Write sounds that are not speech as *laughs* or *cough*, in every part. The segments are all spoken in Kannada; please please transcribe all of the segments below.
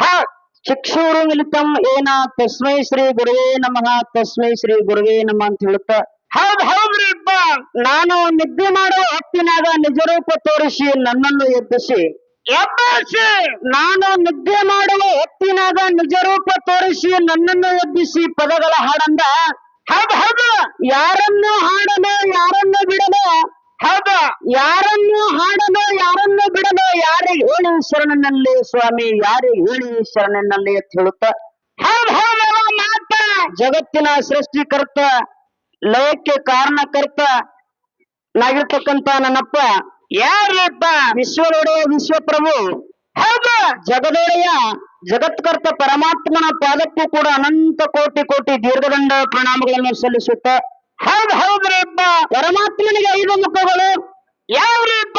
ಹ ಚಕ್ಷುರು ಮಿಲಿತಂ ಏನ, ತಸ್ಮೈ ಶ್ರೀ ಗುರುವೇ ನಮಃ, ತಸ್ಮೈ ಶ್ರೀ ಗುರುವೇ ನಮಃ ಅಂತ ಹೇಳುತ್ತ. ಹೌದ್ ಹೌದ್ರಿಪ್ಪ ನಾನು ನಿದ್ದೆ ಮಾಡುವ ಹೊತ್ತಿನಾಗ ನಿಜರೂಪ ತೋರಿಸಿ ನನ್ನನ್ನು ಎಬ್ಬಿಸಿ. ಎಬ್ಬಸಿ! ನಾನು ನಿದ್ದೆ ಮಾಡುವ ಹೊತ್ತಿನಾಗ ನಿಜರೂಪ ತೋರಿಸಿ ನನ್ನನ್ನು ಎದ್ದಿಸಿ ಪದಗಳ ಹಾಡಂದ. ಹೌದ್ ಹೌದು. ಯಾರನ್ನು ಹಾಡಲು ಯಾರನ್ನು ಬಿಡಲು ಹೌದು. ಯಾರನ್ನು ಹಾಡಲು, ಯಾರನ್ನು ಬಿಡಲು, ಯಾರಿಗೆ ಹೇಳಿ ಶರಣನಲ್ಲಿ ಸ್ವಾಮಿ, ಯಾರಿಗೆ ಹೇಳಿ ಶರಣನಲ್ಲಿ ಅಂತ ಹೇಳುತ್ತ? ಮಾತ. ಜಗತ್ತಿನ ಸೃಷ್ಟಿಕರ್ತ, ಲಯಕ್ಕೆ ಕಾರಣಕರ್ತ ನಾಗಿರ್ತಕ್ಕಂತ ನನ್ನಪ್ಪ. ಯಾರಪ್ಪ? ವಿಶ್ವದೊಡೆಯ ವಿಶ್ವಪ್ರಭು. ಹೌದು. ಜಗದೊಡೆಯ ಜಗತ್ಕರ್ತ ಪರಮಾತ್ಮನ ಪಾದಕ್ಕೂ ಕೂಡ ಅನಂತ ಕೋಟಿ ಕೋಟಿ ದೀರ್ಘದಂಡ ಪ್ರಣಾಮಗಳನ್ನು ಸಲ್ಲಿಸುತ್ತ ಹೌದ್ ಹೌದ್ರಿಪ್ಪ ಪರಮಾತ್ಮನಿಗೆ ಐದು ಮುಖಗಳು. ಯಾವ್ರಿಪ್ಪ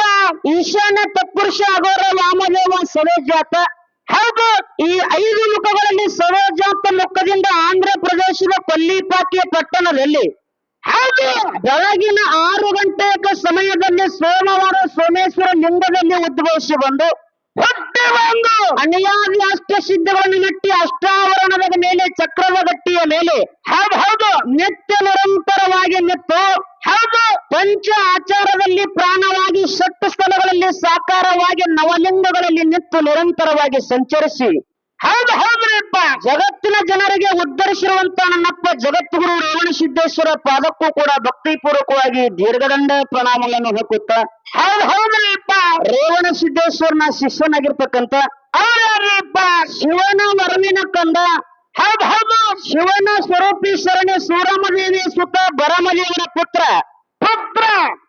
ಈಶಾನ್ಯ ತತ್ಪುರುಷ ಅಗೋರ ವಾಮದೇವ ಸರೋಜಾತ. ಹೌದು, ಈ ಐದು ಮುಖಗಳಲ್ಲಿ ಸರೋಜಾತ ಮುಖದಿಂದ ಆಂಧ್ರ ಪ್ರದೇಶದ ಕೊಲ್ಲಿಪಾಕಿಯ ಪಟ್ಟಣದಲ್ಲಿ. ಹೌದು, ಬೆಳಗಿನ ಆರು ಗಂಟೆಯ ಸಮಯದಲ್ಲಿ ಸೋಮವಾರ ಸೋಮೇಶ್ವರ ಲಿಂಗದಲ್ಲಿ ಉದ್ಭವಿಸಿ ಬಂದು ಅನ್ಯಾದಿ ಅಷ್ಟ ಸಿದ್ಧಗಳನ್ನು ನೆಟ್ಟಿ ಅಷ್ಟಾವರಣದ ಮೇಲೆ ಚಕ್ರದ ಗಟ್ಟಿಯ ಮೇಲೆ. ಹೌದು ಹೌದು. ನಿತ್ಯ ನಿರಂತರವಾಗಿ ನಿತ್ತು. ಹೌದು. ಪಂಚ ಆಚಾರದಲ್ಲಿ ಪ್ರಾಣವಾಗಿ ಸಟ್ಟು ಸ್ಥಳಗಳಲ್ಲಿ ಸಾಕಾರವಾಗಿ ನವಲಿಂಗಗಳಲ್ಲಿ ನಿತ್ತು ನಿರಂತರವಾಗಿ ಸಂಚರಿಸಿ. ಹೌದ್, ಹೌದ್ರಿಪ್ಪ. ಜಗತ್ತಿನ ಜನರಿಗೆ ಉದ್ಧರಿಸಿರುವಂತ ನನ್ನಪ್ಪ ಜಗದ್ಗುರು ರೇವಣ ಸಿದ್ದೇಶ್ವರ ಪಾದಕ್ಕೂ ಕೂಡ ಭಕ್ತಿಪೂರ್ವಕವಾಗಿ ದೀರ್ಘದಂಡ ಪ್ರಣಾಮಗಳನ್ನು ಹಾಕುತ್ತ ಹೌದು, ಹೌದ್ರಿಪ್ಪ. ರೇವಣ ಸಿದ್ದೇಶ್ವರನ ಶಿಷ್ಯನಾಗಿರ್ತಕ್ಕಂತ ಅವ್ಯಾರಿಪ್ಪ ಶಿವನ ವರವಿನ ಕಂದ. ಹೌದು ಹೌದು. ಶಿವನ ಸ್ವರೂಪಿ ಶರಣಿ ಸೂರಮದೇವಿ ಸುತ ಬರಮದೇವನ ಪುತ್ರ. ಪುತ್ರ,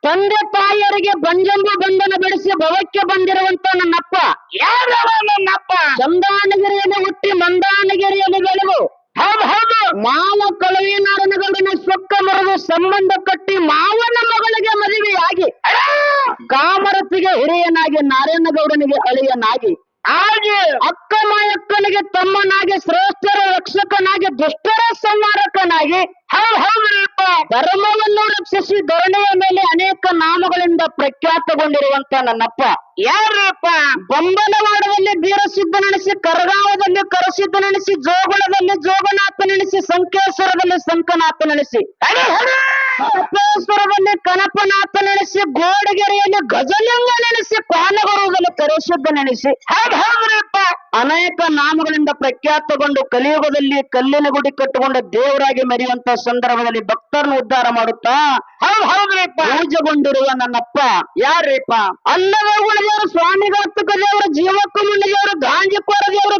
ತಂದೆ ತಾಯಿಯರಿಗೆ ಬಂಜಂಬು ಬಂಧನ ಬೆಳೆಸಿ ಭವಕ್ಕೆ ಬಂದಿರುವಂತ ನನ್ನಪ್ಪ. ಯಾರವ ನನ್ನಪ್ಪ? ಚಂದಾನಗಿರಿಯಲ್ಲಿ ಹುಟ್ಟಿ ಮಂದಾನಗಿರಿಯಲ್ಲಿ ಬೆಳೆದು ಹೌದು ಹೌದು. ಮಾವ ಕಳವಿ ನಾರಾಯಣಗೌಡನ ಸೊಕ್ಕ ಮರದು ಸಂಬಂಧ ಕಟ್ಟಿ ಮಾವನ ಮಗಳಿಗೆ ಮದುವೆಯಾಗಿ ಕಾಮರತಿಗೆ ಹಿರಿಯನಾಗಿ ನಾರಾಯಣಗೌಡನಿಗೆ ಅಳಿಯನಾಗಿ ಹಾಗೆ ಅಕ್ಕ ಮಾಯಕ್ಕನಿಗೆ ತಮ್ಮನಾಗಿ ಶ್ರೇಷ್ಠರ, ರಕ್ಷಕನಾಗಿ ದುಷ್ಟರ, ಸಂಹಾರಕನಾಗಿ ಧರ್ಮವನ್ನು ರಕ್ಷಿಸಿ ಧರಣಿಯ ಮೇಲೆ ಅನೇಕ ನಾಮಗಳಿಂದ ಪ್ರಖ್ಯಾತಗೊಂಡಿರುವಂತ ನನ್ನಪ್ಪ. ಯಾರಿಪ್ಪ? ಬೊಂಬಲವಾಡದಲ್ಲಿ ಬೀರಸಿದ್ದನೆನಿಸಿ ಕರಗಾವದಲ್ಲಿ ಕರಸಿದ್ದನೆನಿಸಿ ಜೋಗುಳದಲ್ಲಿ ಜೋಗನಾಥನೆನಿಸಿ ಸಂಕೇಶ್ವರದಲ್ಲಿ ಸಂಕನಾಥನೆನಿಸಿ ನಡೆಸಿ ಕನಪೇಶ್ವರದಲ್ಲಿ ಕನಪನಾಥ ನಡೆಸಿ ಗೋಡಗೆರೆಯಲ್ಲಿ ಗಜಲಿಂಗ ನೆನೆಸಿ ಪಾನಗರುವುದಲ್ಲಿ ಕರೆಸಿದ್ದ ನೆನೆಸಿ. ಅನೇಕ ನಾಮಗಳಿಂದ ಪ್ರಖ್ಯಾತಗೊಂಡು ಕಲಿಯುಗದಲ್ಲಿ ಕಲ್ಲಿನ ಗುಡಿ ಕಟ್ಟುಕೊಂಡ ದೇವರಾಗಿ ಮೆರೆಯುವಂತ ಸಂದರ್ಭದಲ್ಲಿ ಭಕ್ತರನ್ನು ಉದ್ಧಾರ ಮಾಡುತ್ತಾ? ಹೌದು ಹೌದ್ರಿಪ್ಪ! ಪೂಜೆಗೊಂಡಿರುವ ನನ್ನಪ್ಪ ಯಾರಿಪ್ಪ ಅಲ್ಲದ ದೇವರು ಸ್ವಾಮಿಗಾರ್ತಕ ದೇವರು ಜೀವಕ್ಕೂ ಮುನ್ನ ದೇವರು ಗಾಂಜಿಕೋರ ದೇವರು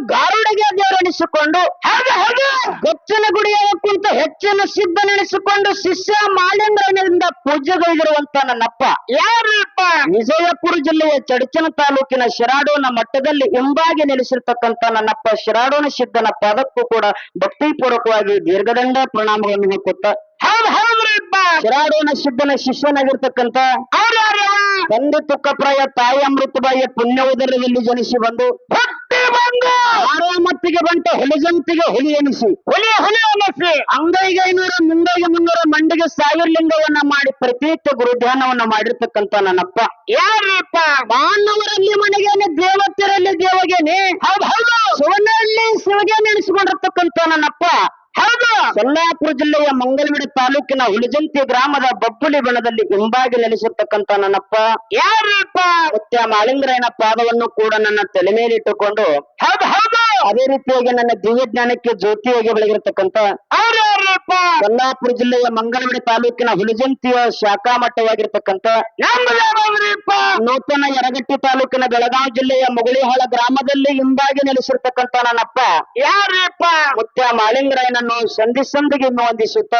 ಎನಿಸಿಕೊಂಡು ಗೊಚ್ಚಲ ಹೌದು. ಗಚ್ಚನ ಗುಡಿಯ ಕುಂತ ಹೆಚ್ಚಿನ ಸಿದ್ಧ ನೆನೆಸಿಕೊಂಡು ಶಿಷ್ಯ ಮಾಲಿಂಗನಿಂದ ಪೂಜೆಗೈದಿರುವಂತ ನನ್ನಪ್ಪ. ಯಾರಪ್ಪ? ವಿಜಯಪುರ ಜಿಲ್ಲೆಯ ಚಡಚನ ತಾಲೂಕಿನ ಶಿರಾಡೋನ ಮಟ್ಟದಲ್ಲಿ ಹಿಂಬಾಗಿ ನೆಲೆಸಿರ್ತಕ್ಕಂತ ನನ್ನಪ್ಪ ಶಿರಾಡೋನ ಸಿದ್ಧನ ಪಾದಕ್ಕೂ ಕೂಡ ಭಕ್ತಿಪೂರ್ವಕವಾಗಿ ದೀರ್ಘದಂಡ ಪ್ರಣಾಮಗಳನ್ನು ಹಾಕುತ್ತ ಶಿರಾಡೋನ ಸಿದ್ಧನ ಶಿಷ್ಯನಾಗಿರ್ತಕ್ಕಂಥ ಅವ್ರ್ಯಾರು ತಂದೆ ತುಕ್ಕಪ್ರಾಯ ತಾಯಿ ಅಮೃತಬಾಯಿಯ ಪುಣ್ಯ ಉದರದಲ್ಲಿ ಜನಿಸಿ ಬಂದು ಆರಾಮತ್ತಿಗೆ ಬಂಟ ಹೊಲಜಂತಿಗೆ ಹುಲಿ ಎನಿಸಿ. ಹುಲಿ ಹುಲಿ ಎನಿಸಿ. ಅಂಗೈಗೆ ಐನೂರ ಮುಂಗೈಗೆ ಮುನ್ನೂರ ಮಂಡಿಗೆ ಸಾವಿರ ಲಿಂಗವನ್ನ ಮಾಡಿ ಪ್ರತಿನಿತ್ಯ ಗುರುಧ್ಯಾನವನ್ನ ಮಾಡಿರ್ತಕ್ಕಂತ ನನ್ನಪ್ಪ. ಯಾರಪ್ಪ? ಮಾನವರಲ್ಲಿ ಮನೆಗೇನೆ ದೇವತೆರಲ್ಲಿ ದೇವಗೇನೆ? ಹೌದು ಹೌದು. ಶಿವನಲ್ಲಿ ಶಿವಗೆ ನೆನೆಸಿಕೊಂಡಿರ್ತಕ್ಕಂತ ನನ್ನಪ್ಪ. ಸೊಲ್ಲಾಪುರ ಜಿಲ್ಲೆಯ ಮಂಗಲವಿಡ ತಾಲೂಕಿನ ಹುಲಿಜಂತಿ ಗ್ರಾಮದ ಬಬ್ಬುಲಿ ಬಣದಲ್ಲಿ ಹಿಂಬಾಗಿ ನೆಲೆಸಿರ್ತಕ್ಕಂತ ನನ್ನಪ್ಪ. ಯಾರಪ್ಪ? ಸತ್ಯ ಮಾಳಿಂಗರಾಯನ ಪಾದವನ್ನು ಕೂಡ ನನ್ನ ತಲೆ ಮೇಲೆ ಇಟ್ಟುಕೊಂಡು ಹೌದ್ ಹೌದು. ಅದೇ ರೀತಿಯಾಗಿ ನನ್ನ ದಿವ್ಯ ಜ್ಞಾನಕ್ಕೆ ಜ್ಯೋತಿಯಾಗಿ ಬೆಳಗಿರ್ತಕ್ಕಂಥ ಸೊಲ್ಲಾಪುರ ಜಿಲ್ಲೆಯ ಮಂಗಳವಾಡಿ ತಾಲೂಕಿನ ಹುಲಿಜಂತಿಯ ಶಾಖಾ ಮಟ್ಟವಾಗಿರ್ತಕ್ಕಂತ ನೂತನ ಯರಗಟ್ಟಿ ತಾಲೂಕಿನ ಬೆಳಗಾವಿ ಜಿಲ್ಲೆಯ ಮುಗುಳಿಹಾಳ ಗ್ರಾಮದಲ್ಲಿ ಹಿಂಬಾಗಿ ನೆಲೆಸಿರ್ತಕ್ಕಂತ ನನ್ನಪ್ಪ. ಯಾರಿಪ್ಪ? ಮುತ್ಯ ಮಾಳಿಂಗರಾಯನನ್ನು ಸಂಧಿ ಸಂಧಿಗೆ ವಂದಿಸುತ್ತ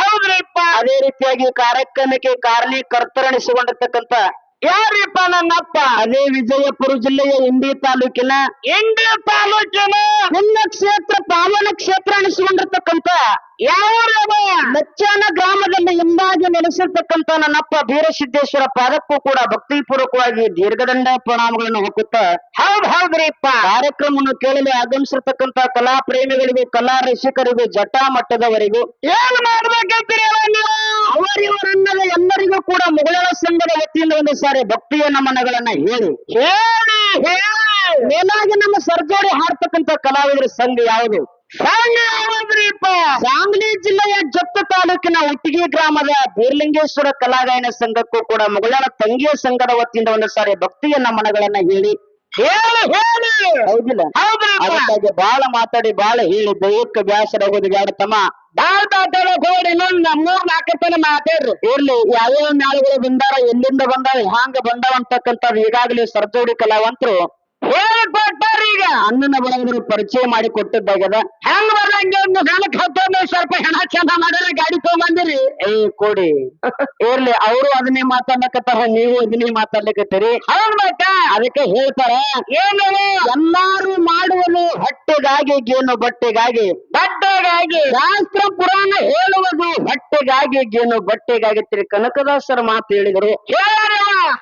ಹೌದ್ರಿಪ್ಪ? ಅದೇ ರೀತಿಯಾಗಿ ಕಾರ್ಯಕ್ರಮಕ್ಕೆ ಕಾರಣೀಕರ್ತರಣಿಸಿಕೊಂಡಿರ್ತಕ್ಕಂಥ ಯಾರಿಪ್ಪ ನನ್ನಪ್ಪ? ಅದೇ ವಿಜಯಪುರ ಜಿಲ್ಲೆಯ ಇಂಡಿ ತಾಲೂಕಿನ ಇಂಡಿ ತಾಲೂಕಿನ ಪುಣ್ಯ ಕ್ಷೇತ್ರ ಪಾವನ ಕ್ಷೇತ್ರ ಅನಿಸಿಕೊಂಡಿರ್ತಕ್ಕಂಥ ಯಾವ ಲಚ್ಚಾನ ಗ್ರಾಮದಲ್ಲಿ ಹಿಂಬಾಗಿ ನೆಲೆಸಿರ್ತಕ್ಕಂಥ ನನ್ನಪ್ಪ ಬೀರಸಿದ್ದೇಶ್ವರ ಪಾದಕ್ಕೂ ಕೂಡ ಭಕ್ತಿಪೂರ್ವಕವಾಗಿ ದೀರ್ಘದಂಡ ಪ್ರಣಾಮಗಳನ್ನು ಹಾಕುತ್ತಾ ಹೌದ್ ಹೌದ್ರಿಪ್ಪ ಕಾರ್ಯಕ್ರಮವನ್ನು ಕೇಳಲು ಆಗಮಿಸಿರ್ತಕ್ಕಂಥ ಕಲಾ ಪ್ರೇಮಿಗಳಿಗೂ ಕಲಾ ರಸಿಕರಿಗೂ ಜಟಾ ಮಟ್ಟದವರಿಗೂ ಏನ್ ಮಾಡ್ಬೇಕಂತೀರಿ ನೀವು? ಅವರಿವರನ್ನದ ಎಲ್ಲರಿಗೂ ಕೂಡ ಮುಗಳ ಸಂಘದ ವತಿಯಿಂದ ಒಂದು ಸಾರಿ ಭಕ್ತಿಯ ನಮನಗಳನ್ನ ಹೇಳಿ. ಹೇಳಿ ಹೇಳಿ. ಮೇಲಾಗಿ ನಮ್ಮ ಸರ್ಜೋಡಿ ಹಾಡ್ತಕ್ಕಂತ ಕಲಾವಿದರ ಸಂಘ ಯಾವುದು? ಸಾಂಗ್ಲಿ ಜಿಲ್ಲೆಯ ಜತ್ತ ತಾಲೂಕಿನ ಉಟ್ಟಿಗೆ ಗ್ರಾಮದ ಬೀರ್ಲಿಂಗೇಶ್ವರ ಕಲಾಗಾಯನ ಸಂಘಕ್ಕೂ ಕೂಡ ಮಗಳ ತಂಗಿಯ ಸಂಘದ ವತಿಯಿಂದ ಒಂದು ಸಾರಿ ಭಕ್ತಿಯ ನಮನಗಳನ್ನ ಹೇಳಿ. ಹೇಳಿ ಹೇಳಿ. ಹೌದಿಲ್ಲ? ಅದಕ್ಕಾಗಿ ಬಾಳ ಮಾತಾಡಿ ಬಾಳ ಹೇಳಿ. ದೈವಕ್ಕೆ ಬ್ಯಾಸರ ಆಗೋದು ಬೇಡ ತಮ್ಮ. ಬಾಳ್ ಹೋಗ್ರಿ ಇನ್ನೊಂದ್ ಮೂರ್ ನಾಲ್ಕು ತನ ಮಾತಾಡ್ರಿ. ಇರ್ಲಿ ಯಾವ್ಯಾವ ನಾಳುಗಳು ಬಂದಾರ ಎಲ್ಲಿಂದ ಬಂದಾವ ಹ್ಯಾಂಗ ಬಂದಾವ ಅಂತಕ್ಕಂಥದ್ದು ಈಗಾಗಲೇ ಸರ್ಜೋಡಿ ಕಲಾವಂತರು ಹೇಳಿ ಕೊಟ್ಟಾರ ಈಗ. ಅಣ್ಣನ ಬಳಗದರು ಪರಿಚಯ ಮಾಡಿ ಕೊಟ್ಟಿದ್ದಾಗದ. ಹೆಂಗ್ ಬರ್ಲಂಗೆ ಒಂದು ಹಣಕ್ಕೆ ಹತ್ತೊಂದು ಸ್ವಲ್ಪ ಹೆಣ ಚಂದ ಮಾಡಿದ್ರೆ ಗಾಡಿ ತಗೊಂಬಂದಿರಿ. ಏ ಕೊಡಿ. ಇರ್ಲಿ ಅವರು ಅದನ್ನೇ ಮಾತಾಡ್ಲಕತ್ತಾರ ನೀವು ಅದನ್ನೇ ಮಾತಾಡ್ಲಿಕತ್ತೀರಿ. ಹೌದ್ ಮತ್ತ. ಅದಕ್ಕೆ ಹೇಳ್ತಾರ ಏನು ಎಲ್ಲಾರು ಮಾಡುವನು ಹೊಟ್ಟೆಗಾಗಿ ಗೇನು ಬಟ್ಟೆಗಾಗಿ. ಬಟ್ಟೆಗಾಗಿ ಶಾಸ್ತ್ರ ಪುರಾಣ ಹೇಳುವುದು ಬಟ್ಟೆಗಾಗಿ ಏನು ಬಟ್ಟೆಗಾಗಿ ಕನಕದಾಸರ ಮಾತು ಹೇಳಿದರು.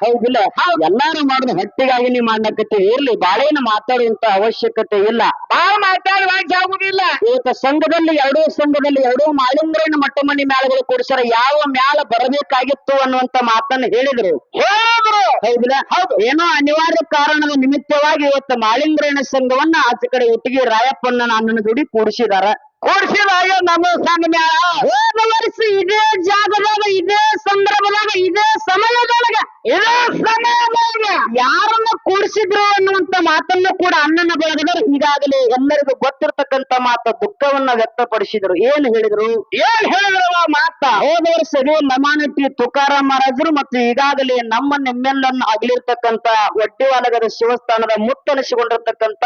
ಹೌದಿಲ್ಲ ಎಲ್ಲಾರು ಮಾಡುದು ಹೊಟ್ಟೆಗಾಗಿ ನೀವು ಮಾಡಕತ್ತೆ ಇರ್ಲಿ. ಬಾಳೇನು ಮಾತಾಡುವಂತ ಅವಶ್ಯಕತೆ ಇಲ್ಲ. ಬಾಳ ಮಾತಾಡುವಾಗ ಆಗುದಿಲ್ಲ. ಈಗ ಸಂಘದಲ್ಲಿ ಎರಡೂ ಸಂಘದಲ್ಲಿ ಎರಡೂ ಮಾಲಿಂಗ್ರೇನ ಮಟ್ಟ ಮನಿ ಮ್ಯಾಲಗಳು ಯಾವ ಮ್ಯಾಲ ಬರಬೇಕಾಗಿತ್ತು ಅನ್ನುವಂತ ಮಾತನ್ನ ಹೇಳಿದ್ರು. ಹೇಳಿದ್ರು. ಹೌದಿಲ್ಲ ಹೌದು. ಏನೋ ಅನಿವಾರ್ಯ ಕಾರಣದ ನಿಮಿತ್ತವಾಗಿ ಇವತ್ತು ಮಾಳಿಂಗ್ರಣ ಸಂಘವನ್ನ ಆಚೆ ಕಡೆ ಒಟ್ಟಿಗೆ ರಾಯಪ್ಪನ ಅಣ್ಣನ ಜೋಡಿ ಕೂಡಿಸಿದಾರ ಕೂಡ್ಸಿದಾಗ ನಮ್ಮ ಸಣ್ಣ ಮ್ಯಾಲ ಹೋದ ವರ್ಷ ಇದೇ ಜಾಗದಾಗ ಇದೇ ಸಂದರ್ಭದಾಗ ಇದೇ ಸಮಯದೊಳಗ ಇದೇ ಸಮಯದೊಳಗ ಯಾರನ್ನ ಕೂಡಿಸಿದ್ರು ಅನ್ನುವಂತ ಮಾತನ್ನು ಕೂಡ ಅಣ್ಣನ ಬಳಗದವರು ಈಗಾಗಲೇ ಎಲ್ಲರಿಗೂ ಗೊತ್ತಿರತಕ್ಕಂತ ಮಾತು ದುಃಖವನ್ನ ವ್ಯಕ್ತಪಡಿಸಿದ್ರು. ಏನ್ ಹೇಳಿದ್ರು? ಏನ್ ಹೇಳಿದ್ರವ ಮಾತ? ಹೋದ ವರ್ಷ ಇದೇ ತುಕಾರಾಮ್ ಮಹಾರಾಜರು ಮತ್ತು ಈಗಾಗಲೇ ನಮ್ಮ ನಿಮ್ಮೆಲ್ಲನ್ನು ಅಗಲಿರ್ತಕ್ಕಂತ ಒಡ್ಡಿವಾಲಗದ ಶಿವಸ್ಥಾನದ ಮುತ್ತನಿಸಿಕೊಂಡಿರ್ತಕ್ಕಂತ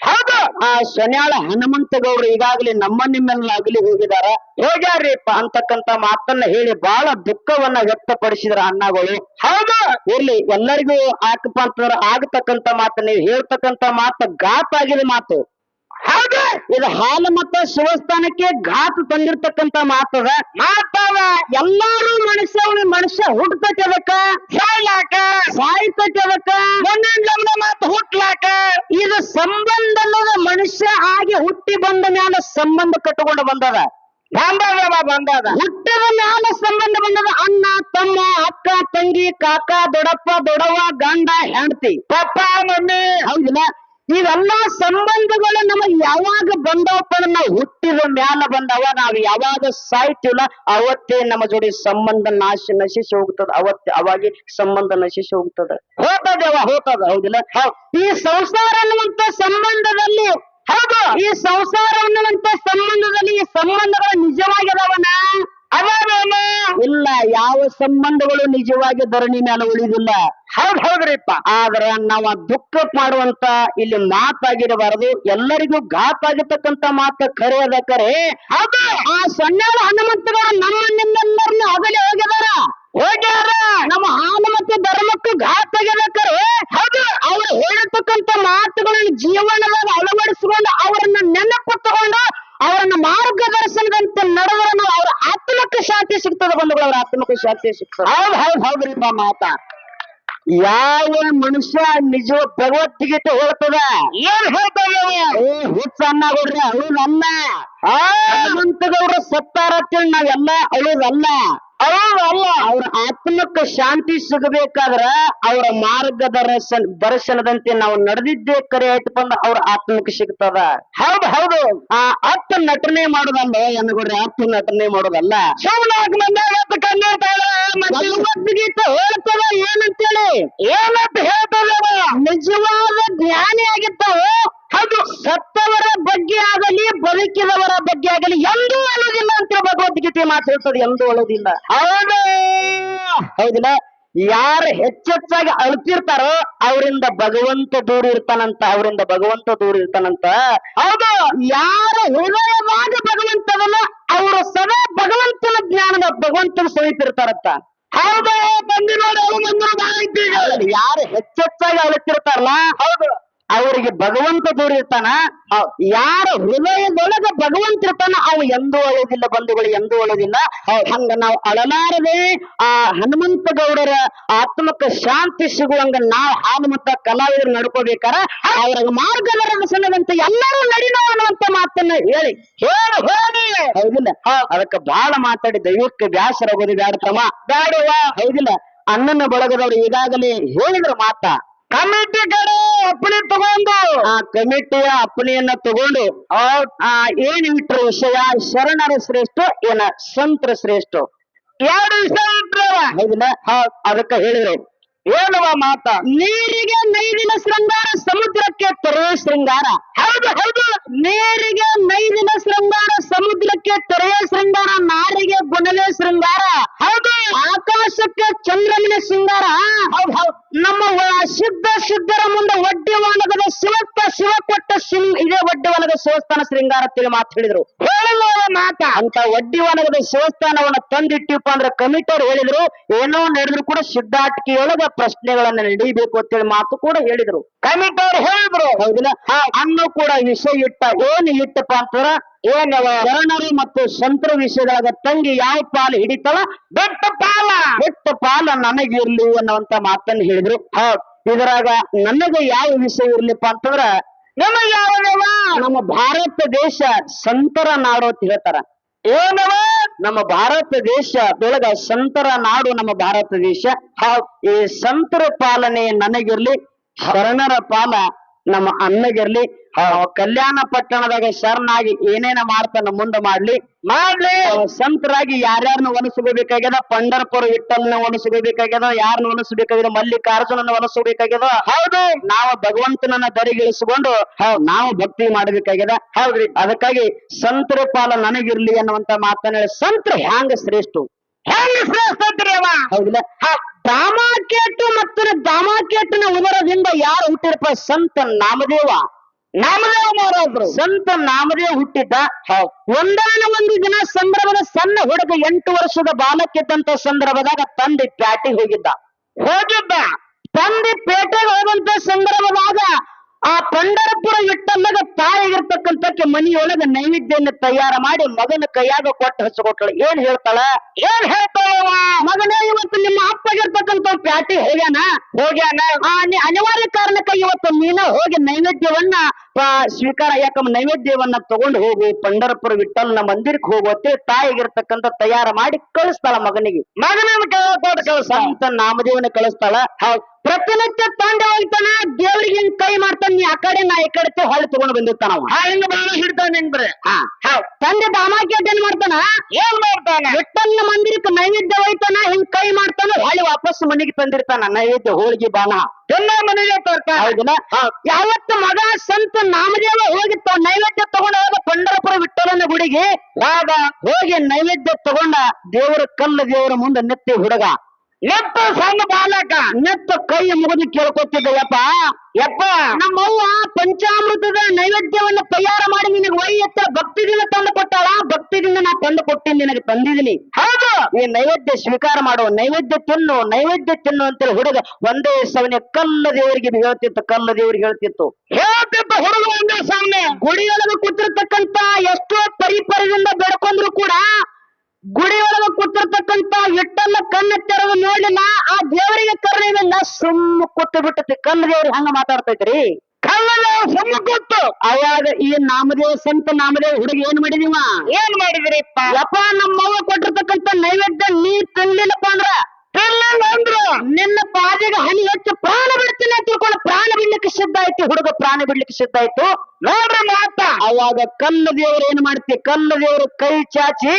ಹೌದು. ಆ ಸೊನ್ಯಾಳ ಹನುಮಂತಗೌಡರು ಈಗಾಗಲೇ ನಮ್ಮ ನಿಮ್ಮೆಲ್ಲ ಅಗಲಿ ಹೋಗಿದಾರ ಹೋಗ್ಯಾರಿಪ್ಪ ಅಂತಕ್ಕಂತ ಮಾತನ್ನ ಹೇಳಿ ಬಹಳ ದುಃಖವನ್ನ ವ್ಯಕ್ತಪಡಿಸಿದ್ರ ಅಣ್ಣಗಳು. ಹೌದು. ಇರ್ಲಿ ಎಲ್ಲರಿಗೂ ಆಕಪ್ಪ ಅಂತಂದ್ರ ಆಗತಕ್ಕಂತ ಮಾತು ನೀವು ಹೇಳ್ತಕ್ಕಂತ ಮಾತು ಘಾತ್ ಆಗಿದೆ ಮಾತು. ಹೌದು. ಇದು ಹಾಲು ಮತ್ತ ಶಿವಸ್ಥಾನಕ್ಕೆ ಘಾತ್ ತಂದಿರ್ತಕ್ಕಂತ ಮಾತದ ಮಾತಾವ ಎಲ್ಲಾರು ಮನುಷ್ಯ ಮನುಷ್ಯ ಹುಟ್ಟತೈತಿ ಅದಕ್ಕ. ಸಾಯ್ತೈತಿ ಅದಕ್ಕ. ಸಂಬಂಧ ಅನ್ನೋದು ಮನುಷ್ಯ ಆಗಿ ಹುಟ್ಟಿ ಬಂದ ಮ್ಯಾಲ ಸಂಬಂಧ ಕಟ್ಟಿಕೊಂಡು ಬಂದದ. ಬಂದದ ಹುಟ್ಟಿದ ಮ್ಯಾಲ ಸಂಬಂಧ ಬಂದದ ಅಣ್ಣ ತಮ್ಮ ಅಕ್ಕ ತಂಗಿ ಕಾಕ ದೊಡಪ್ಪ ದೊಡವ ಗಂಡ ಹೆಂಡತಿ. Papa mummy. ಹೌದಿಲ್ಲ? ಇವೆಲ್ಲಾ ಸಂಬಂಧಗಳು ನಮಗ್ ಯಾವಾಗ ಬಂದವಪ್ಪ ನಾವು ಹುಟ್ಟಿದ ಮ್ಯಾಲ ಬಂದವ. ನಾವ್ ಯಾವಾಗ ಸಾಯ್ತೀವಲ್ಲ ಅವತ್ತೇ ನಮ್ಮ ಜೋಡಿ ಸಂಬಂಧ ನಾಶ ನಶಿಸಿ ಹೋಗ್ತದ. ಅವತ್ತೇ ಅವಾಗಿ ಸಂಬಂಧ ನಶಿಸಿ ಹೋಗ್ತದ. ಹೋತದೇವ ಹೋತದ. ಹೌದಿಲ್ಲ? ಈ ಸಂಸಾರ ಅನ್ನುವಂತ ಸಂಬಂಧದಲ್ಲಿ, ಹೌದು, ಈ ಸಂಸಾರ ಅನ್ನುವಂತ ಸಂಬಂಧದಲ್ಲಿ ಈ ಸಂಬಂಧಗಳು ನಿಜವಾಗಿ ಇಲ್ಲ ಯಾವ ಸಂಬಂಧಗಳು ನಿಜವಾಗಿ ಧರಣಿ ಮೇಲೆ ಉಳಿದಿಲ್ಲ. ಹೌದ್ ಹೌದ್ರಿಪ್ಪ. ಆದ್ರ ನಾವ ದುಃಖ ಮಾಡುವಂತ ಇಲ್ಲಿ ಮಾತಾಗಿರಬಾರದು. ಎಲ್ಲರಿಗೂ ಘಾತ್ ಆಗಿರ್ತಕ್ಕಂತ ಮಾತು ಖರೆ ಅದ ಆ ಸಣ್ಣ ಹನುಮಂತಗಳು ನಮ್ಮ ನಿಮ್ಮೆಲ್ಲರನ್ನ ಅಗಲಿ ಹೋಗಿದಾರ. ಹೋಗ್ಯಾರ. ನಮ್ಮ ಹನುಮಂತ ಧರ್ಮಕ್ಕೂ ಘಾತ್ ಆಗಿರ್ಬೇಕಾರೆ ಕರೆ ಹೌದು. ಅವ್ರು ಹೇಳಿರ್ತಕ್ಕಂತ ಮಾತುಗಳನ್ನು ಜೀವನದಾಗ ಶಾಂತಿ ಸಿಗ್ತದ ಬಂಧುಗಳು ಅವ್ರ ಆತ್ಮಕ್ಕೆ ಶಾಂತಿ ಸಿಗ್ತದೆ. ಹೌದ್ ಹೌದ್ ಹೌದ್ರಿಪ್ಪ ಮಾತ ಯಾವ ಮನುಷ್ಯ ನಿಜ ಭಗವದ್ಗೀತೆ ಹೇಳ್ತದ? ಏನ್ ಹೇಳ್ತಾವೆ ಏ ಹುಚ್ಚ ಸತ್ತಾರ ಅಳುದಲ್ಲ ಹನುಮಂತಗೌಡ್ರ ಸತ್ತಾರತ್ತೇಳಿ ನಾವೆಲ್ಲ ಅಳುದಲ್ಲ ಅಲ್ಲ ಅವ್ರ ಆತ್ಮಕ್ಕೆ ಶಾಂತಿ ಸಿಗಬೇಕಾದ್ರ ಅವರ ಮಾರ್ಗದರ್ಶನ ದರ್ಶನದಂತೆ ನಾವು ನಡೆದಿದ್ದೇ ಕರೆ ಆಯ್ತು ಬಂದ ಅವ್ರ ಆತ್ಮಕ್ಕೆ ಸಿಗ್ತದ. ಹೌದು ಹೌದು. ಆ ಅತ್ತ ನಟನೆ ಮಾಡೋದಲ್ಲ ಅನ್ನಗೌಡ್ರಿ ಅತ್ತ ನಟನೆ ಮಾಡೋದಲ್ಲ? ಶಿವನಾಗ್ ಮಂದ ಕಣ್ಣಿರ್ತಾಳ ಭಗವದ್ಗೀತೆ ಹೇಳ್ತದ ಏನಂತೇಳಿ? ಏನಂತ ಹೇಳ್ತದ ನಿಜವಾದ ಜ್ಞಾನಿ ಆಗಿರ್ತಾವ ಅದು ಸತ್ತವರ ಬಗ್ಗೆ ಆಗಲಿ ಬದುಕಿದವರ ಬಗ್ಗೆ ಆಗಲಿ ಎಂದೂ ಅಳೋದಿಲ್ಲ ಅಂತ ಭಗವದ್ಗೀತೆ ಮಾತು ಹೇಳ್ತದೆ ಎಂದೂ ಅಳೋದಿಲ್ಲ ಹೌದು. ಹೌದಿಲ್ಲ? ಯಾರು ಹೆಚ್ಚೆಚ್ಚಾಗಿ ಅಳ್ತಿರ್ತಾರೋ ಅವರಿಂದ ಭಗವಂತ ದೂರ ಇರ್ತಾನಂತ ಅವರಿಂದ ಭಗವಂತ ದೂರ ಇರ್ತಾನಂತ ಹೌದು. ಯಾರು ಹೃದಯವಾಗಿ ಭಗವಂತನಲ್ಲ ಅವರು ಸದಾ ಭಗವಂತನ ಜ್ಞಾನದ ಭಗವಂತನ ಸೋಯಿತಿರ್ತಾರಂತ ಹೌದು. ಬಂದಿ ನೋಡಿ ಯಾರು ಹೆಚ್ಚೆಚ್ಚಾಗಿ ಅಳುತ್ತಿರ್ತಾರಲ್ಲ ಹೌದು. ಅವರಿಗೆ ಭಗವಂತ ದೂರ ಇರ್ತಾನ ಯಾರ ಹೃದಯದೊಳಗ ಭಗವಂತ ಇರ್ತಾನ ಅವು ಎಂದೂ ಅಳೋದಿಲ್ಲ ಬಂಧುಗಳು ಎಂದೂ ಅಳೋದಿಲ್ಲ. ಹಂಗ ನಾವು ಅಳಲಾರದೆ ಆ ಹನುಮಂತ ಗೌಡರ ಆತ್ಮಕ್ಕೆ ಶಾಂತಿ ಸಿಗುವಂಗ ನಾವು ಹಾಲು ಮತ್ತ ಕಲಾವಿದರು ನಡ್ಕೋಬೇಕಾರ ಅವ್ರ ಮಾರ್ಗದರ್ಶನದಂತೆ ಎಲ್ಲರೂ ನಡಿನೋ ಅನ್ನುವಂತ ಮಾತನ್ನ ಹೇಳಿ. ಹೇಳು ಹೇಳಿ ಹೌದಿಲ್ಲ? ಅದಕ್ಕೆ ಬಹಳ ಮಾತಾಡಿ ದೈವಕ್ಕೆ ಬ್ಯಾಸರ ಹೋಗೋದು ಬ್ಯಾಡ ತಮ್ಮ ಬ್ಯಾಡವ್ವ. ಹೌದಿಲ್ಲ? ಅಣ್ಣನ ಬಳಗದವ್ರು ಈಗಾಗಲೇ ಹೇಳಿದ್ರು ಮಾತ. ಕಮಿಟಿ ಕಡೆ ಅಪ್ಪಣೆ ತಗೊಂಡು. ಆ ಕಮಿಟಿಯ ಅಪ್ಪಣೆಯನ್ನ ತಗೊಂಡು ಆ ಏನ್ ಇಟ್ರು ವಿಷಯ ಶರಣರ ಶ್ರೇಷ್ಠ ಏನ ಸಂತರ ಶ್ರೇಷ್ಠ. ಎರಡು ವಿಷಯ ಹೌದಿಲ್ಲ? ಅದಕ್ಕ ಹೇಳಿದ್ರು ಹೇಳುವ ಮಾತ. ನೀರಿಗೆ ನೈದಿನ ಶೃಂಗಾರ ಸಮುದ್ರಕ್ಕೆ ತೆರೆ ಶೃಂಗಾರ. ಹೌದು ಹೌದು. ನೀರಿಗೆ ನೈದಿನ ಶೃಂಗಾರ ಸಮುದ್ರಕ್ಕೆ ತೆರೆ ಶೃಂಗಾರ ನಾರಿಗೆ ಬುನಲೆ ಶೃಂಗಾರ. ಹೌದು. ಆಕಾಶಕ್ಕೆ ಚಂದ್ರನಿನ ಶೃಂಗಾರ. ಹೌದು ಹೌದು. ನಮ್ಮ ಸಿದ್ಧ ಸಿದ್ಧರ ಮುಂದೆ ಒಡ್ಡಿ ಶಿವಪ್ಪ ಶಿವ ಕೊಟ್ಟ ಸಿಂ ಇದೇ ಒಡ್ಡಿ ವಾನದ ಶಿವಸ್ಥಾನ ಶೃಂಗಾರ ತಿಳಿ ಮಾತು ಹೇಳಿದ್ರು. ಮಾತ. ಅಂತ ಒಡ್ಡಿ ವಾನಗದ ಶಿವಸ್ಥಾನವನ್ನ ತಂದಿಟ್ಟಿಪ್ಪ ಅಂದ್ರೆ ಕಮಿಟರ್ ಹೇಳಿದ್ರು. ಏನೋ ನಡೆದ್ರು ಕೂಡ ಸಿದ್ಧಾಟಿಕೆಯೊಳಗ ಪ್ರಶ್ನೆಗಳನ್ನ ನಡೀಬೇಕು ಅಂತೇಳಿ ಮಾತು ಕೂಡ ಹೇಳಿದ್ರು. ಕಮಿಟರ್ ಹೇಳಿದ್ರು. ಹೌದಿಲ್ಲ ಅನ್ನು ಕೂಡ ವಿಷಯ ಇಟ್ಟ ಏನು ಇಟ್ಟಪ್ಪ ಅಂತಂದ್ರ ಏನ್ ಶರಣರು ಮತ್ತು ಸಂತರ ವಿಷಯದೊಳಗ ತಂಗಿ ಯಾವ ಪಾಲು ಹಿಡಿತವ ಬೆಟ್ಟ ಪಾಲ. ಬೆಟ್ಟ ಪಾಲ ನನಗಿರ್ಲಿ ಅನ್ನುವಂತ ಮಾತನ್ನು ಹೇಳಿದ್ರು. ಹೌದ್. ಇದರಾಗ ನನಗೆ ಯಾವ ವಿಷಯ ಇರ್ಲಿಪ್ಪ ಅಂತಂದ್ರ ನಮ್ಮ ಯಾವನವ? ನಮ್ಮ ಭಾರತ ದೇಶ ಸಂತರ ನಾಡು ಅಂತ ಹೇಳ್ತಾರ. ಏನವ? ನಮ್ಮ ಭಾರತ ದೇಶದೊಳಗ ಸಂತರ ನಾಡು ನಮ್ಮ ಭಾರತ ದೇಶ. ಈ ಸಂತರ ಪಾಲನೆ ನನಗಿರ್ಲಿ ಶರಣರ ಪಾಲ ನಮ್ಮ ಅಣ್ಣಗಿರ್ಲಿ ಅವ ಕಲ್ಯಾಣ ಪಟ್ಟಣದಾಗ ಶರಣಾಗಿ ಏನೇನ ಮಾಡ್ತಾನ ಮುಂದ ಮಾಡ್ಲಿ? ಮಾಡ್ಲಿ. ಸಂತರಾಗಿ ಯಾರ್ಯಾರನ್ನ ಒನಸ್ಕೋಬೇಕಾಗ್ಯದ ಪಂಡರ್ಪುರ ವಿಠಲ್ನ ಒನಸ್ಕೋಬೇಕಾಗ್ಯದ ಯಾರನ್ನ ಒಣಸಬೇಕಾಗ್ಯದ ಮಲ್ಲಿಕಾರ್ಜುನನ ಒಣಸಬೇಕಾಗ್ಯದ ಹೌದು. ನಾವು ಭಗವಂತನನ್ನ ದರಿಗಿಳಿಸಿಕೊಂಡು ನಾವು ಭಕ್ತಿ ಮಾಡಬೇಕಾಗ್ಯದ? ಹೌದ್ರಿ. ಅದಕ್ಕಾಗಿ ಸಂತರ ಪಾಲ ನನಗಿರ್ಲಿ ಅನ್ನುವಂತ ಮಾತನ್ನ ಹೇಳಿ, ಸಂತರ ಹ್ಯಾಂಗ ಶ್ರೇಷ್ಠ? ಹೆಂಗ್ ಶ್ರೇಷ್ಠ ಹೌದಿಲ್ಲ? ದಾಮಾಕೇಟು ಮತ್ತು ದಾಮಾಕೇಟನ ಉದರದಿಂದ ಯಾರು ಹುಟ್ಟಿರಪ್ಪ ಸಂತ ನಾಮದೇವ. ನಾಮದೇವ ಮಹಾರಾಜರು ಸಂತ ನಾಮದೇವ ಹುಟ್ಟಿದ್ದ? ಒಂದಾನ ಒಂದು ದಿನ ಸಂದರ್ಭದ ಸಣ್ಣ ಹುಡುಗ ಎಂಟು ವರ್ಷದ ಬಾಲಕ್ಕಿದ್ದಂತ ಸಂದರ್ಭದಾಗ ತಂದೆ ಪ್ಯಾಟಿಗೆ ಹೋಗಿದ್ದ. ಹೋಗಿದ್ದ. ತಂದೆ ಪೇಟೆಗೆ ಹೋದಂತ ಸಂದರ್ಭದಾಗ ಆ ಪಂಡರಪುರ ಇಟ್ಟಲ್ಲದ ತಾಯಿಗಿರ್ತಕ್ಕಂತಕ್ಕೆ ಮನೆಯೊಳಗ ನೈವೇದ್ಯನ ತಯಾರ ಮಾಡಿ ಮಗನ ಕೈಯಾಗ ಕೊಟ್ಟು ಹಚ್ಕೊಟ್ಳು. ಏನ್ ಹೇಳ್ತಾಳ? ಏನ್ ಹೇಳ್ತಾಳ ಮಗನೇ ಇವತ್ತು ನಿಮ್ಮ ಅಪ್ಪಗಿರ್ತಕ್ಕಂತ ಪ್ಯಾಟಿ ಹೋಗ್ಯಾನ? ಹೋಗ್ಯಾನ. ಅನಿವಾರ್ಯ ಕಾರಣಕ್ಕ ಇವತ್ತು ನೀನ ಹೋಗಿ ನೈವೇದ್ಯವನ್ನ ಸ್ವೀಕಾರ ಯಾಕಮ್ಮ ನೈವೇದ್ಯವನ್ನ ತಗೊಂಡು ಹೋಗು. ಪಂಡರಪುರ ವಿಠಲ್ನ ಮಂದಿರಕ್ಕೆ ಹೋಗೋತ್ತೆ ತಾಯಿಗಿರ್ತಕ್ಕಂತ ತಯಾರ ಮಾಡಿ ಕಳಿಸ್ತಾಳ ಮಗನಿಗೆ. ಮಗನ ಕೇಳ್ಕೊಟ್ಟು ಕಳ್ಸ. ಸಂತ ನಾಮದೇವನ ಕಳಿಸ್ತಾಳ. ಹೌದ್. ಪ್ರತಿನಿತ್ಯ ತಂಡ ಹೋಗ್ತಾನ ದೇವ್ರಿಗೆ ಹಿಂಗ್ ಕೈ ಮಾಡ್ತಾನೆ ನೀ ಆ ಕಡೆ ನಾ ಈ ಕಡೆ ಹೊಳ್ಳಿ ತಗೊಂಡು ಬಂದಿರ್ತಾನ ಹಾ ಹಿಂಗ ಬಾಳ ಹಿಡ್ತಾನ ನಿಂದ್ರಿ ಹಾ. ಹೌದ್ ತಂದೆ ದಾಮಾಕ್ಯಟ್ ಏನ್ ಮಾಡ್ತಾನ? ಏನ್ ಮಾಡ್ತಾನ? ವಿಠಲ್ನ ಮಂದಿರಕ್ಕೆ ನೈವೇದ್ಯ ಹೋಯ್ತಾನ ಹಿಂಗ್ ಕೈ ಮಾಡ್ತಾನ ಹೊಳ್ಳಿ ವಾಪಸ್ ಮನೆಗೆ ತಂದಿರ್ತಾನ ನೈವೇದ್ಯ ಹೋಳಿಗೆ ಬಾನ ಎಲ್ಲ ಮನೆಗೆ ತರ್ತಾನ? ಯಾವತ್ತು ಮಗ ಸಂತ ನಾಮದೇವ ಹೋಗಿ ನೈವೇದ್ಯ ತಗೊಂಡ ಹೋದ ಪಂಡರಪುರ ವಿಠಲನ ಗುಡಿಗೆ ಹೋಗಿ ನೈವೇದ್ಯ ತಗೊಂಡ ದೇವರ ಕಲ್ಲ ದೇವರ ಮುಂದೆ ನೆತ್ತಿ ಹುಡುಗ. ಎತ್ತ ಸಣ್ಣ ಬಾಲಕ. ನೆತ್ತ ಕೈ ಮುಗಿದು ಕೇಳ್ಕೊತಿದ್ದ ಯಪ್ಪ. ನಮ್ಮವ್ವ ಪಂಚಾಮೃತದ ನೈವೇದ್ಯವನ್ನ ತಯಾರ ಮಾಡಿ ನಿನಗೆ ವೈಯತ್ತ ಭಕ್ತಿದಿಂದ ತಂದು ಕೊಟ್ಟಾಳ. ಭಕ್ತಿದಿಂದ ನಾ ತಂದು ಕೊಟ್ಟಿನಿ ನಿನಗೆ ತಂದಿದ್ದೀನಿ. ಹೌದು. ಈ ನೈವೇದ್ಯ ಸ್ವೀಕಾರ ಮಾಡು. ನೈವೇದ್ಯ ತಿನ್ನು. ನೈವೇದ್ಯ ತಿನ್ನು ಅಂತೇಳಿ ಹುಡುಗ ಒಂದೇ ಸವನೆ ಕಲ್ಲ ದೇವರಿಗೆ ಹೇಳ್ತಿತ್ತು. ಕಲ್ಲ ದೇವರಿಗೆ ಹೇಳ್ತಿತ್ತು. ಹೇಳ್ತಿದ್ದ ಹುಡುಗ ಒಂದೇ ಸವನೆ. ಗುಡಿಯೊಳಗೆ ಕೂತಿರ್ತಕ್ಕಂತ ಎಷ್ಟೋ ಪರಿಪರದಿಂದ ಬೆಳ್ಕೊಂಡ್ರು ಕೂಡ ಗುಡಿಯೊಳಗೆ ಕೂತಿರ್ತಕ್ಕಂತ ಇಟ್ಟಲ್ಲ ಕಣ್ಣ ತೆರವು ನೋಡ್ಲಿಲ್ಲ ಆ ದೇವರಿಗೆ ಕರುಣೆಯಿಂದ ಸುಮ್ಮ ಕೂತು ಬಿಟ್ಟತಿ. ಕಲ್ಲ ದೇವ್ರಿ ಹಂಗ ಮಾತಾಡ್ತೈತ್ರಿ ಕಲ್ಲದ ಸುಮ್ಮ ಕೂತು ಅವಾಗ ಈ ನಾಮದೇವ್ ಸಂತ ನಾಮದೇವ್ ಹುಡುಗ ಏನ್ ಮಾಡಿದೀವ ಏನ್ ಮಾಡಿದ್ರಿಪ್ಪ? ಯಪ್ಪ ನಮ್ಮವ್ವ ಕೊಟ್ಟಿರ್ತಕ್ಕಂತ ನೈವೇದ್ಯ ನೀ ತಿನ್ಲಿಲ್ಲಪ್ಪ ಅಂದ್ರ? ತಿನ್ನಲ್ಲ ಅಂದ್ರು? ನಿನ್ನ ಪಾದಿಗೆ ಹನಿ ಹೆಚ್ಚು ಪ್ರಾಣ ಬಿಡ್ತೀನಿ ಅಂತ ತಿಳ್ಕೊಂಡು ಪ್ರಾಣ ಬಿಡ್ಲಿಕ್ಕೆ ಸಿದ್ಧ ಆಯ್ತು. ಹುಡುಗ ಪ್ರಾಣ ಬಿಡ್ಲಿಕ್ಕೆ ಸಿದ್ಧ ಆಯ್ತು. ನೋಡ್ರಿ ಮಾತ. ಅವಾಗ ಕಲ್ಲ ದೇವ್ರ ಏನ್ ಮಾಡ್ತಿ? ಕಲ್ಲ ದೇವ್ರ ಕೈ ಚಾಚಿ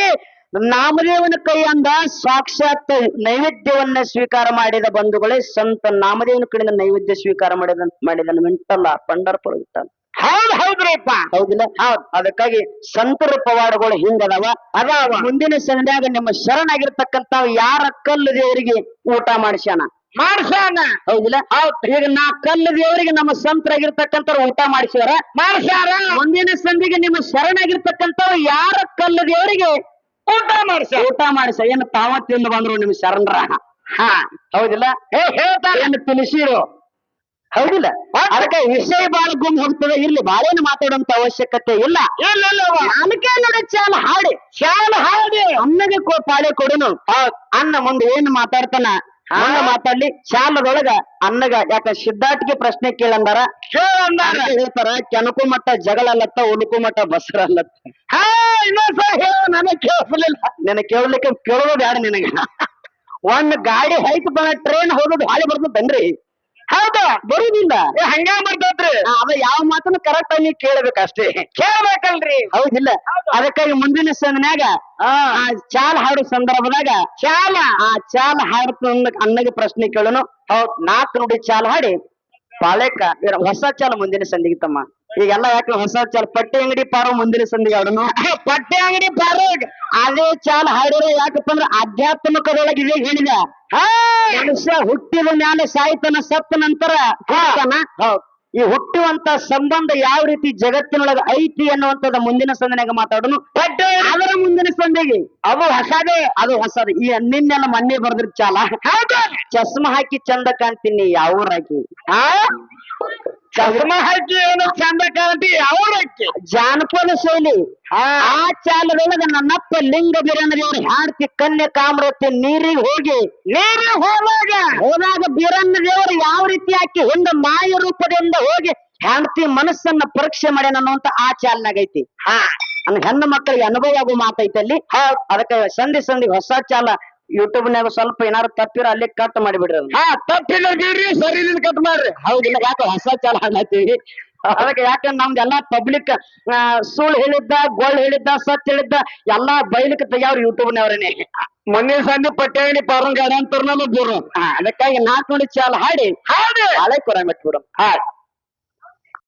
ನಾಮದೇವನ ಕೈಯಿಂದ ಸಾಕ್ಷಾತ್ ನೈವೇದ್ಯವನ್ನ ಸ್ವೀಕಾರ ಮಾಡಿದ ಬಂಧುಗಳೇ ಸಂತ ನಾಮದೇವನ ಕಡೆಯಿಂದ ನೈವೇದ್ಯ ಸ್ವೀಕಾರ ಮಾಡಿದ ಮಾಡಿದನು ಮಿಂಟಲ್ಲ ಪಂಡರ್ಪುರ ವಿಠಲ ಹೌದ್ ಹೌದ್ರಿಪ್ಪ. ಹೌದಿಲ್ಲ? ಹೌದ್. ಅದಕ್ಕಾಗಿ ಸಂತರ ಪವಾಡಗಳು ಹಿಂಗದವ ಅದಾವ. ಮುಂದಿನ ಸಂಧ್ಯಾಗ ನಿಮ್ಮ ಶರಣಾಗಿರ್ತಕ್ಕಂತ ಯಾರ ಕಲ್ಲು ದೇವರಿಗೆ ಊಟ ಮಾಡಿಸ್ಯಾನ? ಮಾಡ್ಸಾನ ಹೌದಿಲ್ಲ? ಹೌದ್. ಈಗ ನಾ ಕಲ್ಲು ದೇವರಿಗೆ ನಮ್ಮ ಸಂತರಾಗಿರ್ತಕ್ಕಂಥ ಊಟ ಮಾಡಿಸ್ಯಾರ? ಮಾಡ್ಸಾರ ಮುಂದಿನ ಸಂಧಿಗೆ ನಿಮ್ಮ ಶರಣಾಗಿರ್ತಕ್ಕಂಥ ಯಾರ ಕಲ್ಲು ದೇವರಿಗೆ ಊಟ ಮಾಡ್ಸ. ಊಟ ಮಾಡಿಸ. ಏನು ತಾವ ತಿಂದು ಬಂದ್ರು ನಿಮ್ ಶರಣರ ಹಾ. ಹೌದಿಲ್ಲ? ಏ ಹೇಳ್ತಾನೆ ಏನು ತಿಳಿಸಿರು? ಹೌದಿಲ್ಲ. ಅದಕ್ಕೆ ವಿಷಯ ಬಾಳ ಗುಮ್ ಹೋಗ್ತದೆ. ಇರ್ಲಿ ಬಾಳೇನು ಮಾತಾಡುವಂತ ಅವಶ್ಯಕತೆ ಇಲ್ಲ. ಇಲ್ಲ ಇಲ್ಲವ ಅದಕ್ಕೆ ನೋಡ ಚಾಲ ಹಾಡಿ. ಚಾಲ ಹಾಡಿ. ಅನ್ನಗೆ ಕೋ ಪಾಳೆ ಕೊಡುನು. ಅನ್ನ ಮುಂದೆ ಏನ್ ಮಾತಾಡ್ತಾನ? ಅನ್ನ ಮಾತಾಡ್ಲಿ ಶಾಲದೊಳಗ ಅನ್ನಗ ಯಾಕ ಸಿದ್ಧಾರ್ಥಿಗೆ ಪ್ರಶ್ನೆ ಕೇಳಂದಾರ. ಹೇಳ್ತಾರ ಕೆನಕು ಮಟ್ಟ ಜಗಳಲ್ಲತ್ತ ಉಳುಕು ಮಟ್ಟ ಬಸರಲ್ಲತ್ತ ಹಾ ಇನ್ನೊಂದ್ಸ ಹೇಳ ನನಗ್ ಕೇಳಿಸ್ಲಿಲ್ಲ. ನಿನಗೆ ಕೇಳಲಿಕ್ಕೆ ಕೇಳೋದು ಬ್ಯಾಡ ನಿನಗ. *laughs* ಒಂದ್ ಗಾಡಿ ಹೈಕ್ ಬಂದ ಟ್ರೈನ್ ಹೋಗೋದು ಹಾಳಿ ಬರ್ತದನ್ರಿ. ಹೌದಾ? ಬರುದಿಲ್ಲ. ಏ ಹಂಗ ಬರ್ತೈತ್ರಿ ಆ, ಅದ ಯಾವ ಮಾತನ್ನು ಕರೆಕ್ಟ್ ಆಗಿ ಕೇಳ್ಬೇಕಷ್ಟೇ. ಕೇಳ್ಬೇಕಲ್ರಿ. ಹೌದಿಲ್ಲ. ಅದಕ್ಕಾಗಿ ಮುಂದಿನ ಸಂದನ್ಯಾಗ ಆ ಚಾಲ್ ಹಾಡೋ ಸಂದರ್ಭದಾಗ ಚಾಲ. ಆ ಚಾಲ್ ಹಾಡ್ತ ಅನ್ನಗ ಪ್ರಶ್ನೆ ಕೇಳೋನು. ಹೌದ್ ನಾಲ್ಕು ನುಡಿ ಚಾಲ್ ಹಾಡಿ. ಬಾಳೆಕ ಹೊಸ ಚಾಲ್ ಮುಂದಿನ ಸಂದಿಗೆ ತಮ್ಮ. ಈಗೆಲ್ಲ ಯಾಕೆ ಹೊಸ ಚಾಲ್? ಪಟ್ಟಿ ಅಂಗಡಿ ಪಾರು ಮುಂದಿನ ಸಂದಿಗೆ ಆಡೋನು *laughs* ಪಟ್ಟಿ ಅಂಗಡಿ ಪಾರು ಅದೇ ಚಾಲ್ ಹಾಡಿರೋ ಯಾಕಪ್ಪ ಅಂದ್ರೆ ಆಧ್ಯಾತ್ಮಿಕದೊಳಗೆ ಇದೇ ಹೇಳಿದ. ಹಾ! ಮನುಷ್ಯ ಹುಟ್ಟಿದ ಮ್ಯಾಲೆ ಸಾಯ್ತನ ಸತ್ತ ನಂತರ ಈ ಹುಟ್ಟುವಂತ ಸಂಬಂಧ ಯಾವ ರೀತಿ ಜಗತ್ತಿನೊಳಗೆ ಐತಿ ಅನ್ನುವಂತದ ಮುಂದಿನ ಸಂದಿನಾಗ ಮಾತಾಡೋನು? ಪಟ್ಟೆ ಅದರ ಮುಂದಿನ ಸಂದಿಗೆ. ಅದು ಹೊಸದೇ. ಅದು ಹೊಸದು. ಈ ನಿನ್ನೆಲ್ಲ ಮೊನ್ನೆ ಬರ್ದ್ರ ಚಾಲ. ಚಸ್ಮ ಚಸ್ಮಾ ಹಾಕಿ ಚಂದ ಕಾಣ್ತೀನಿ ಯಾವ ಹಾಕಿ ಹಾಕಿ ಏನು ಚಂದ ಕಾಣತಿ? ಅವ್ರ ಹಾಕಿ. ಜಾನಪದ ಶೈಲಿ. ಆ ಚಾಲದೊಳಗ ನನ್ನಪ್ಪ ಲಿಂಗ ಬೀರಣ್ಣದೇವ್ರು ಹಾಡ್ತಿ ಕನ್ಯೆ ಕಾಮರತಿ ನೀರಿಗೆ ಹೋಗಿ. ನೀರಿಗೆ ಹೋದಾಗ. ಹೋದಾಗ ಬೀರಣ್ಣ ದೇವರು ಯಾವ ರೀತಿ ಹಾಕಿ ಹಿಂದ ಮಾಯ ರೂಪದಿಂದ ಹೋಗಿ ಹೆಂಡತಿ ಮನಸ್ಸನ್ನ ಪರೀಕ್ಷೆ ಮಾಡ್ಯಾನ ಅನ್ನುವಂತ ಆ ಚಾಲನಾಗೈತಿ ಹಾ. ಅನ್ನ ಹೆಣ್ಣು ಮಕ್ಕಳಿಗೆ ಅನುಭವ ಆಗೋ ಮಾತೈತಲ್ಲಿ ಅದಕ್ಕೆ ಸಂಧಿ ಸಂಧಿ ಹೊಸ ಚಾಲ ಯೂಟ್ಯೂಬ್ ನಾಗ ಸ್ವಲ್ಪ ಏನಾರು ತಪ್ಪಿರ ಅಲ್ಲಿ ಕಟ್ ಮಾಡಿಬಿಡ್ರಿ ಅದನ್ನ. ಹಾ ತಪ್ಪಿಲ್ಲ ಬಿಡ್ರಿ ಸರಿ ಕಟ್ ಮಾಡ್ರಿ. ಹೌದಿಲ್ಲ ಯಾಕೆ ಹೊಸ ಚಾಲ ಹಾಡ್ಲತ್ತೀವಿ ಅದಕ್ಕೆ ಯಾಕಂದ್ರೆ ನಮ್ದು ಎಲ್ಲಾ ಪಬ್ಲಿಕ್ ಸುಳ್ಳು ಹೇಳಿದ್ದ ಗೋಳ್ ಹೇಳಿದ್ದ ಸತ್ ಹೇಳಿದ್ದ ಎಲ್ಲಾ ಬೈಲಿಕ್ ತೆಗ್ಯಾವ್ರಿ ಯೂಟ್ಯೂಬ್ ನವರೇನೆ ಮೊನ್ನೆ ಸಂಜೆ ಪಟ್ಟಿ ಪರಂಗ ಪಾರೋನ್ ಗಾಡಿ ಬರು ಅದಕ್ಕಾಗಿ ನಾಲ್ಕು ನೋಡಿ ಚಾಲ ಹಾಡಿ. ಹಾಡಿ. ಹಳೆ ಕೊರ ಬಿಟ್ಬಿಡು ಹಾ